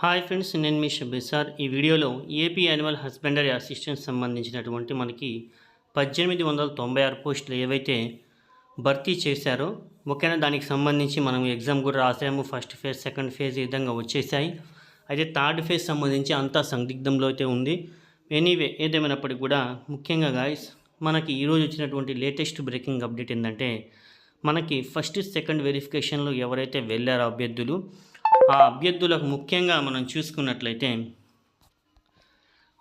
Hi friends నేను మీ Shabbi sir. ఈ వీడియోలో ఏపీ యానిమల్ హస్బెండరీ అసిస్టెంట్ సంబంధించినటువంటి మనకి పద్దెనిమిది వందల తొంభై ఆరు పోస్టులు ఏవైతే భర్తీ చేశారో ఓకేనా దానికి సంబంధించి మనం ఎగ్జామ్ కూడా రాసాము. ఫస్ట్ ఫేజ్ సెకండ్ ఫేజ్ ఈ విధంగా వచ్చేసాయి. అయితే థర్డ్ ఫేజ్ సంబంధించి అంతా సందిగ్ధంలో అయితే ఉంది. ఎనీవే ఏదేమైనప్పటికీ కూడా ముఖ్యంగా గాయస్ మనకి ఈరోజు వచ్చినటువంటి లేటెస్ట్ బ్రేకింగ్ అప్డేట్ ఏంటంటే మనకి ఫస్ట్ సెకండ్ వెరిఫికేషన్లో ఎవరైతే వెళ్ళారో అభ్యర్థులు ఆ అభ్యర్థులకు ముఖ్యంగా మనం చూసుకున్నట్లయితే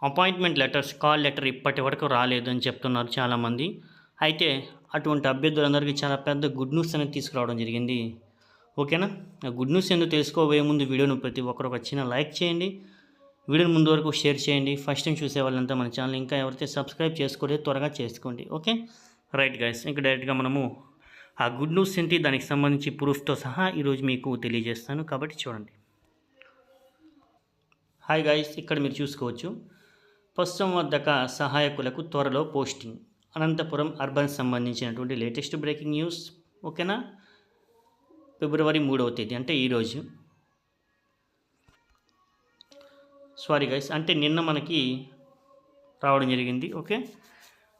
అపాయింట్మెంట్ లెటర్స్ కాల్ లెటర్ ఇప్పటి వరకు రాలేదు అని చెప్తున్నారు చాలామంది. అయితే అటువంటి అభ్యర్థులందరికీ చాలా పెద్ద గుడ్ న్యూస్ అనేది తీసుకురావడం జరిగింది. ఓకేనా? ఆ గుడ్ న్యూస్ ఎందుకు తెలుసుకోబోయే ముందు వీడియోను ప్రతి ఒక్కరు ఒక చిన్న లైక్ చేయండి. వీడియోని ముందు వరకు షేర్ చేయండి. ఫస్ట్ టైం చూసే వాళ్ళంతా మన ఛానల్ ఇంకా ఎవరైతే సబ్స్క్రైబ్ చేసుకోలేదు త్వరగా చేసుకోండి. ఓకే? రైట్ గైస్ ఇంకా డైరెక్ట్గా మనము ఆ గుడ్ న్యూస్ ఏంటి? దానికి సంబంధించి ప్రూఫ్తో సహా ఈరోజు మీకు తెలియజేస్తాను. కాబట్టి చూడండి. హాయ్ గాయస్ ఇక్కడ మీరు చూసుకోవచ్చు. పశుసంవర్ధక సహాయకులకు త్వరలో పోస్టింగ్. అనంతపురం అర్బన్ సంబంధించినటువంటి లేటెస్ట్ బ్రేకింగ్ న్యూస్. ఓకేనా? ఫిబ్రవరి మూడవ తేదీ అంటే ఈరోజు సారీ గైస్ అంటే నిన్న మనకి రావడం జరిగింది. ఓకే?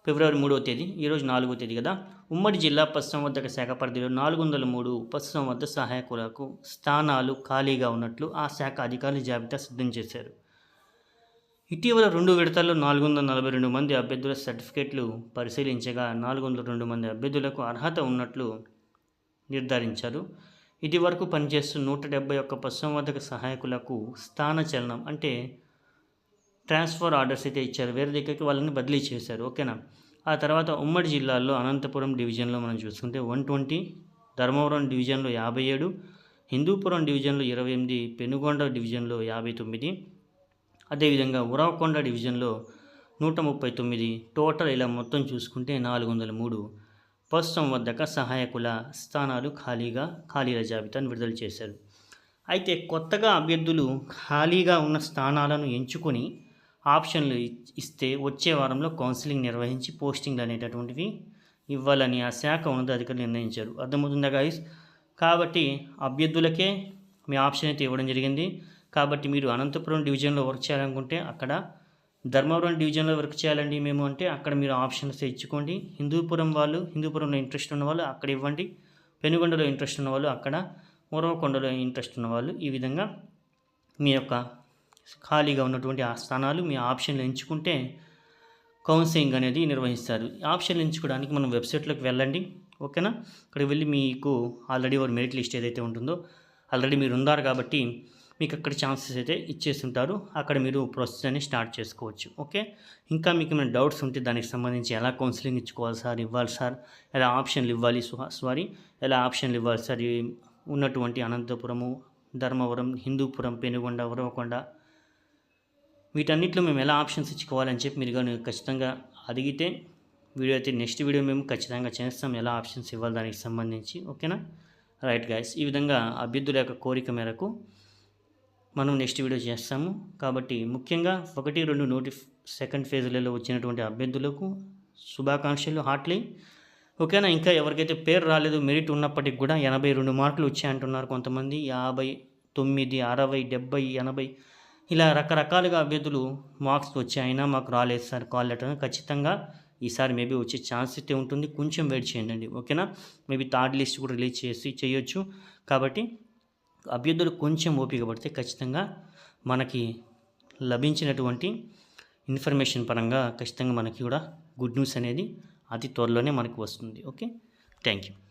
ఫిబ్రవరి మూడవ తేదీ ఈరోజు నాలుగో తేదీ కదా? ఉమ్మడి జిల్లా పశుసంవర్ధక శాఖ పరిధిలో నాలుగు వందల మూడు పశుసంవర్ధక సహాయకులకు స్థానాలు ఖాళీగా ఉన్నట్లు ఆ శాఖ అధికారులు జాబితా సిద్ధం చేశారు. ఇటీవల రెండు విడతల్లో నాలుగు వందల నలభై రెండు మంది అభ్యర్థుల సర్టిఫికేట్లు పరిశీలించగా నాలుగు వందల రెండు మంది అభ్యర్థులకు అర్హత ఉన్నట్లు నిర్ధారించారు. ఇది వరకు పనిచేస్తున్న నూట డెబ్బై ఒక్క పశుసంవర్ధక సహాయకులకు స్థాన చలనం అంటే ట్రాన్స్ఫర్ ఆర్డర్స్ అయితే ఇచ్చారు. వేరే దగ్గరికి వాళ్ళని బదిలీ చేశారు. ఓకేనా? ఆ తర్వాత ఉమ్మడి జిల్లాల్లో అనంతపురం డివిజన్లో మనం చూసుకుంటే వన్ ట్వంటీ ధర్మవరం డివిజన్లో యాభై ఏడు హిందూపురం డివిజన్లో ఇరవై ఎనిమిది పెనుగొండ డివిజన్లో యాభై తొమ్మిది అదేవిధంగా ఉరవకొండ డివిజన్లో నూట ముప్పై తొమ్మిది టోటల్ ఇలా మొత్తం చూసుకుంటే నాలుగు వందల మూడు పశుసంవర్ధక సహాయకుల స్థానాలు ఖాళీగా ఖాళీల జాబితాను విడుదల చేశారు. అయితే కొత్తగా అభ్యర్థులు ఖాళీగా ఉన్న స్థానాలను ఎంచుకొని ఆప్షన్లు ఇస్తే వచ్చే వారంలో కౌన్సిలింగ్ నిర్వహించి పోస్టింగ్లు అనేటటువంటివి ఇవ్వాలని ఆ శాఖ ఉన్నతాధికారులు నిర్ణయించారు. అర్థమవుతుందా గాయస్ కాబట్టి అభ్యర్థులకే మీ ఆప్షన్ అయితే ఇవ్వడం జరిగింది. కాబట్టి మీరు అనంతపురం డివిజన్లో వర్క్ చేయాలనుకుంటే అక్కడ ధర్మవరం డివిజన్లో వర్క్ చేయాలండి మేము అంటే అక్కడ మీరు ఆప్షన్స్ ఇచ్చుకోండి. హిందూపురం వాళ్ళు హిందూపురంలో ఇంట్రెస్ట్ ఉన్న వాళ్ళు అక్కడ ఇవ్వండి. పెనుగొండలో ఇంట్రెస్ట్ ఉన్న వాళ్ళు అక్కడ ఉరవకొండలో ఇంట్రెస్ట్ ఉన్న వాళ్ళు ఈ విధంగా మీ యొక్క ఖాళీగా ఉన్నటువంటి ఆ స్థానాలు మీ ఆప్షన్లు ఎంచుకుంటే కౌన్సిలింగ్ అనేది నిర్వహిస్తారు. ఆప్షన్లు ఎంచుకోవడానికి మనం వెబ్సైట్లోకి వెళ్ళండి. ఓకేనా? అక్కడికి వెళ్ళి మీకు ఆల్రెడీ ఒక మెరిట్ లిస్ట్ ఏదైతే ఉంటుందో ఆల్రెడీ మీరు ఉన్నారు కాబట్టి మీకు అక్కడ ఛాన్సెస్ అయితే ఇచ్చేస్తుంటారు. అక్కడ మీరు ప్రాసెస్ అనేది స్టార్ట్ చేసుకోవచ్చు. ఓకే? ఇంకా మీకు ఏమైనా డౌట్స్ ఉంటే దానికి సంబంధించి ఎలా కౌన్సిలింగ్ ఇచ్చుకోవాలి సార్ ఇవ్వాలి సార్ ఎలా ఆప్షన్లు ఇవ్వాలి సారీ ఎలా ఆప్షన్లు ఇవ్వాలి సార్ ఉన్నటువంటి అనంతపురము ధర్మవరం హిందూపురం పెనుగొండ ఉరవకొండ వీటన్నిటిలో మేము ఎలా ఆప్షన్స్ ఇచ్చుకోవాలని చెప్పి మీరు కానీ ఖచ్చితంగా అడిగితే వీడియో అయితే నెక్స్ట్ వీడియో మేము ఖచ్చితంగా చేస్తాం. ఎలా ఆప్షన్స్ ఇవ్వాలి దానికి సంబంధించి. ఓకేనా? రైట్ గాయస్ ఈ విధంగా అభ్యర్థుల యొక్క కోరిక మేరకు మనం నెక్స్ట్ వీడియో చేస్తాము. కాబట్టి ముఖ్యంగా ఒకటి రెండు నోటి సెకండ్ ఫేజ్లలో వచ్చినటువంటి అభ్యర్థులకు శుభాకాంక్షలు హార్ట్లీ. ఓకేనా? ఇంకా ఎవరికైతే పేరు రాలేదు మెరిట్ ఉన్నప్పటికి కూడా ఎనభై రెండు మార్కులు వచ్చాయంటున్నారు కొంతమంది. యాభై తొమ్మిది అరవై డెబ్బై ఎనభై ఇలా రకరకాలుగా అభ్యర్థులు మార్క్స్ వచ్చాయినా మాకు రాలేదు సార్ కాల్ లెటర్. ఖచ్చితంగా ఈసారి మేబీ వచ్చే ఛాన్స్ అయితే ఉంటుంది. కొంచెం వెయిట్ చేయండి ఓకేనా? మేబీ థర్డ్ లిస్ట్ కూడా రిలీజ్ చేసి చేయొచ్చు. కాబట్టి అభ్యర్థులు కొంచెం ఓపిక పడితే ఖచ్చితంగా మనకి లభించినటువంటి ఇన్ఫర్మేషన్ పరంగా ఖచ్చితంగా మనకి కూడా గుడ్ న్యూస్ అనేది అతి త్వరలోనే మనకు వస్తుంది. ఓకే? Thank you.